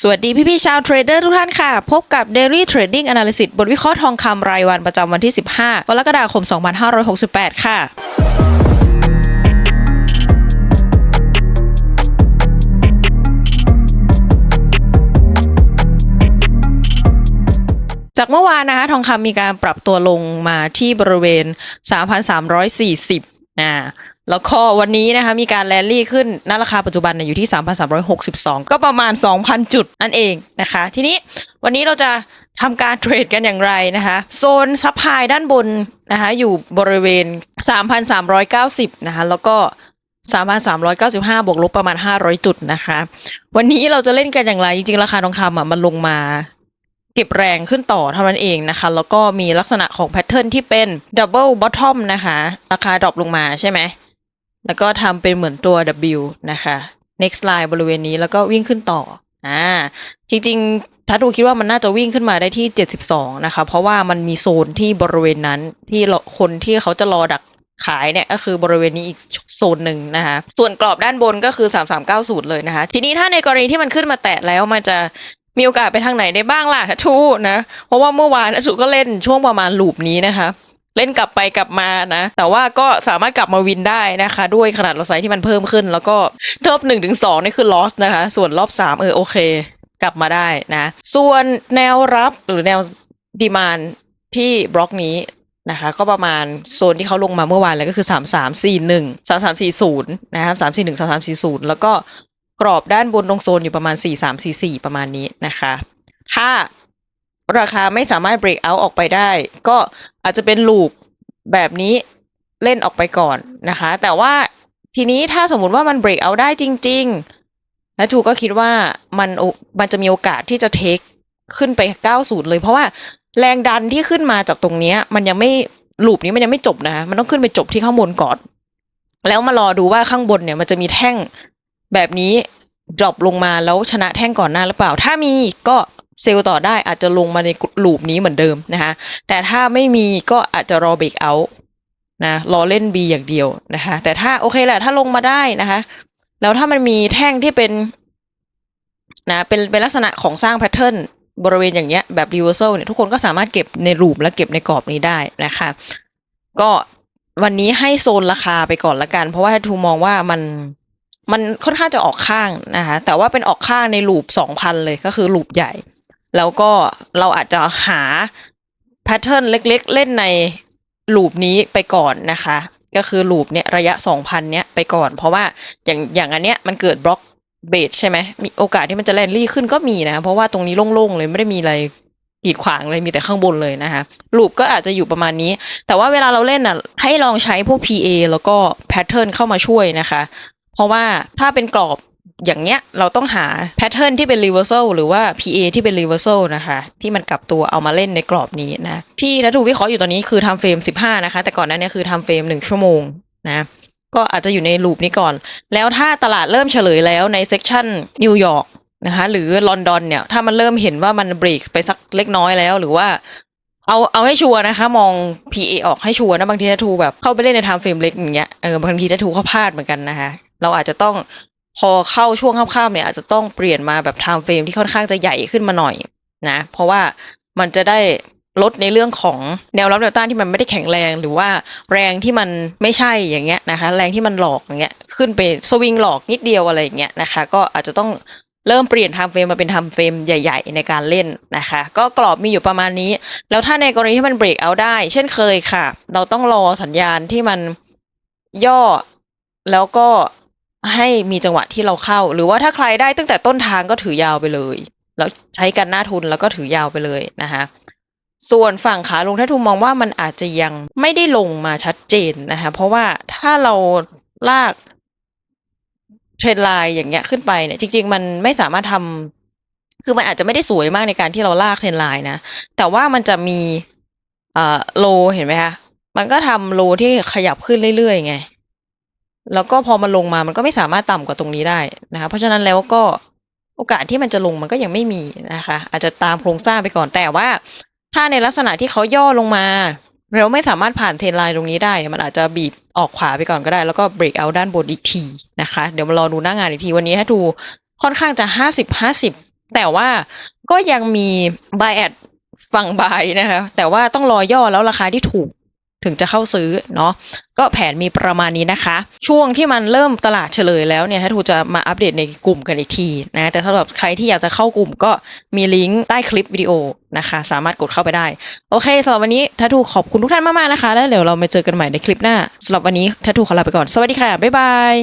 สวัสดีพี่พี่ชาวเทรดเดอร์ทุกท่านค่ะ พบกับ Daily Trading Analysis บทวิเคราะห์ทองคำรายวันประจำวันที่ 15กรกฎาคม 2568 ค่ะจากเมื่อวานนะคะทองคำมีการปรับตัวลงมาที่บริเวณ 3,340อ่า แล้วก็วันนี้นะคะมีการแลนลี่ขึ้นณราคาปัจจุบันเนี่ยอยู่ที่ 3,362 ก็ประมาณ 2,000 จุดนั่นเองนะคะ ทีนี้วันนี้เราจะทำการเทรดกันอย่างไรนะคะโซนซับไพด้านบนนะคะอยู่บริเวณ 3,390 นะคะแล้วก็3,395 บวกลบประมาณ 500 จุดนะคะ วันนี้เราจะเล่นกันอย่างไร จริงๆ ราคาทองคำอะมันลงมาเก็บแรงขึ้นต่อเท่านั้นเองนะคะ แล้วก็มีลักษณะของแพทเทิร์นที่เป็นดับเบิลบอททอมนะคะ ราคาดรอปลงมาใช่ไหม แล้วก็ทำเป็นเหมือนตัว W นะคะ next line บริเวณนี้แล้วก็วิ่งขึ้นต่ออ่าจริงๆถ้าดูคิดว่ามันน่าจะวิ่งขึ้นมาได้ที่ 72 นะคะ เพราะว่ามันมีโซนที่บริเวณนั้นที่คนที่เขาจะรอดักขายเนี่ยก็คือบริเวณนี้อีกโซนหนึ่งนะคะส่วนกรอบด้านบนก็คือ 3390 เลยนะคะ ทีนี้ถ้าในกรณีที่มันขึ้นมาแตะแล้วมันจะมีโอกาสไปทางไหนได้บ้างล่ะทัทูนะ เพราะว่าเมื่อวานทัทูก็เล่นช่วงประมาณลูปนี้นะคะ เล่นกลับไปกลับมานะ แต่ว่าก็สามารถกลับมาวินได้นะคะ ด้วยขนาดลอไซส์ที่มันเพิ่มขึ้น แล้วก็รอบหนึ่งถึงสองนี่คือลอสนะคะ ส่วนรอบสามเออโอเค กลับมาได้นะ ส่วนแนวรับหรือแนวดีมานที่บล็อกนี้นะคะ ก็ประมาณโซนที่เขาลงมาเมื่อวานเลยก็คือ 3 3 4 1 3 3 4 0 นะครับ 3 4 1 3 3 4 0 แล้วก็กรอบด้านบนตรงโซนอยู่ประมาณ 4 3 4 4 ประมาณนี้นะคะ ถ้า ราคาไม่สามารถ break out ออกไปได้ ก็อาจจะเป็นลูปแบบนี้เล่นออกไปก่อนนะคะ แต่ว่าทีนี้ถ้าสมมติว่ามัน break out ได้จริง ๆ และถูก็คิดว่ามันมันจะมีโอกาสที่จะเทคขึ้นไป 90 เลย เพราะว่าแรงดันที่ขึ้นมาจากตรงนี้มันยังไม่ลูปนี้มันยังไม่จบนะคะมันต้องขึ้นไปจบที่ข้างบนก่อน แล้วมารอดูว่าข้างบนเนี่ยมันจะมีแท่งแบบนี้ drop ลงมาแล้วชนะแท่งก่อนหน้าหรือเปล่า ถ้ามีก็ เซลล์ต่อได้อาจจะลงมาในลูปนี้เหมือนเดิมนะคะ แต่ถ้าไม่มีก็อาจจะรอเบรกเอาท์นะรอเล่น B อย่างเดียวนะคะ แต่ถ้าโอเคแหละถ้าลงมาได้นะคะ แล้วถ้ามันมีแท่งที่เป็นนะเป็นเป็นลักษณะของสร้างแพทเทิร์นบริเวณอย่างเงี้ยแบบ reversal เนี่ยทุกคนก็สามารถเก็บในรูปและเก็บในกรอบนี้ได้นะคะ ก็วันนี้ให้โซนราคาไปก่อนละกัน เพราะว่าทูมองว่ามันมันค่อนข้างจะออกข้างนะคะ แต่ว่าเป็นออกข้างในลูปสองพันเลยก็คือลูปใหญ่ แล้วก็เราอาจจะหาแพทเทิร์นเล็กๆ เล่นในลูปนี้ไปก่อนนะคะ ก็คือลูปเนี้ยระยะ 2,000 เนี้ยไปก่อน เพราะว่าอย่างอย่างอันเนี้ยมันเกิดบล็อกเบสใช่ไหมมีโอกาสที่มันจะแลนลี่ขึ้นก็มีนะ เพราะว่าตรงนี้โล่งๆเลยไม่ได้มีอะไรกีดขวางเลยมีแต่ข้างบนเลยนะคะลูปก็อาจจะอยู่ประมาณนี้ แต่ว่าเวลาเราเล่นอะให้ลองใช้พวก PA แล้วก็แพทเทิร์นเข้ามาช่วยนะคะ เพราะว่าถ้าเป็นกรอบ อย่างเนี้ยเราต้องหาแพทเทิร์นที่เป็น reversal หรือว่า PA ที่เป็น reversal นะคะ ที่มันกลับตัวเอามาเล่นในกรอบนี้นะที่ทัถูวิเคราะห์อยู่ตอนนี้คือทำเฟรม 15 นะคะ แต่ก่อนหน้านี้คือทำเฟรม 1 ชั่วโมงนะก็อาจจะอยู่ในลูปนี้ก่อน แล้วถ้าตลาดเริ่มเฉลยแล้วในเซกชันนิวยอร์กนะคะหรือลอนดอนเนี่ยถ้ามันเริ่มเห็นว่ามันเบรกไปสักเล็กน้อยแล้วหรือว่าเอาเอาให้ชัวร์นะคะ มอง PA ออกให้ชัวร์นะบางทีทัทูแบบเข้าไปเล่นในไทม์เฟรมเล็กอย่างเงี้ยเออบางทีทัทูเขาพลาดเหมือนกันนะคะ เราอาจจะต้อง พอเข้าช่วงค่ำๆเนี่ยอาจจะต้องเปลี่ยนมาแบบไทม์เฟรมที่ค่อนข้างจะใหญ่ขึ้นมาหน่อยนะ เพราะว่ามันจะได้ลดในเรื่องของแนวรับแนวต้านที่มันไม่ได้แข็งแรงหรือว่าแรงที่มันไม่ใช่อย่างเงี้ยนะคะ แรงที่มันหลอกอย่างเงี้ยขึ้นไปสวิงหลอกนิดเดียวอะไรอย่างเงี้ยนะคะ ก็อาจจะต้องเริ่มเปลี่ยนไทม์เฟรมมาเป็นไทม์เฟรมใหญ่ ๆ ในการเล่นนะคะ ก็กรอบมีอยู่ประมาณนี้ แล้วถ้าในกรณีที่มันเบรกเอาได้ เช่นเคยค่ะ เราต้องรอสัญญาณที่มันย่อแล้วก็ ให้มีจังหวะที่เราเข้า หรือว่าถ้าใครได้ตั้งแต่ต้นทางก็ถือยาวไปเลย แล้วใช้กันหน้าทุนแล้วก็ถือยาวไปเลยนะคะส่วนฝั่งขาลงถ้าทุนมองว่ามันอาจจะยังไม่ได้ลงมาชัดเจนนะคะเพราะว่าถ้าเราลากเทรนไลน์อย่างเงี้ยขึ้นไปเนี่ยจริง ๆ มันไม่สามารถทำคือมันอาจจะไม่ได้สวยมากในการที่เราลากเทรนไลน์นะ แต่ว่ามันจะมีเอ่อโลเห็นไหมคะมันก็ทำโลที่ขยับขึ้นเรื่อยๆไง แล้วก็พอมันลงมามันก็ไม่สามารถต่ำกว่าตรงนี้ได้นะคะ เพราะฉะนั้นแล้วก็โอกาสที่มันจะลงมันก็ยังไม่มีนะคะ อาจจะตามโครงสร้างไปก่อนแต่ว่า ถ้าในลักษณะที่เขาย่อลงมาเราไม่สามารถผ่านเทรนไลน์ตรงนี้ได้ มันอาจจะบีบออกขวาไปก่อนก็ได้ แล้วก็เบรกเอาด้านบนอีกทีนะคะ เดี๋ยวมารอดูหน้างานอีกที วันนี้ให้ดูค่อนข้างจะห้าสิบห้าสิบแต่ว่าก็ยังมี buy at ฝั่ง buy นะคะ แต่ว่าต้องรอย่อแล้วราคาที่ถูก ถึงจะเข้าซื้อเนาะก็แผนมีประมาณนี้นะคะ ช่วงที่มันเริ่มตลาดเฉลยแล้วเนี่ยถ้าทูจะมาอัปเดตในกลุ่มกันอีกทีนะแต่สำหรับใครที่อยากจะเข้ากลุ่มก็มีลิงก์ใต้คลิปวิดีโอนะคะ สามารถกดเข้าไปได้ โอเคสำหรับวันนี้ทัทูขอบคุณทุกท่านมากๆนะคะ แล้วเดี๋ยวเรามาเจอกันใหม่ในคลิปหน้าสำหรับวันนี้ทัทูขอลาไปก่อนสวัสดีค่ะบ๊ายบาย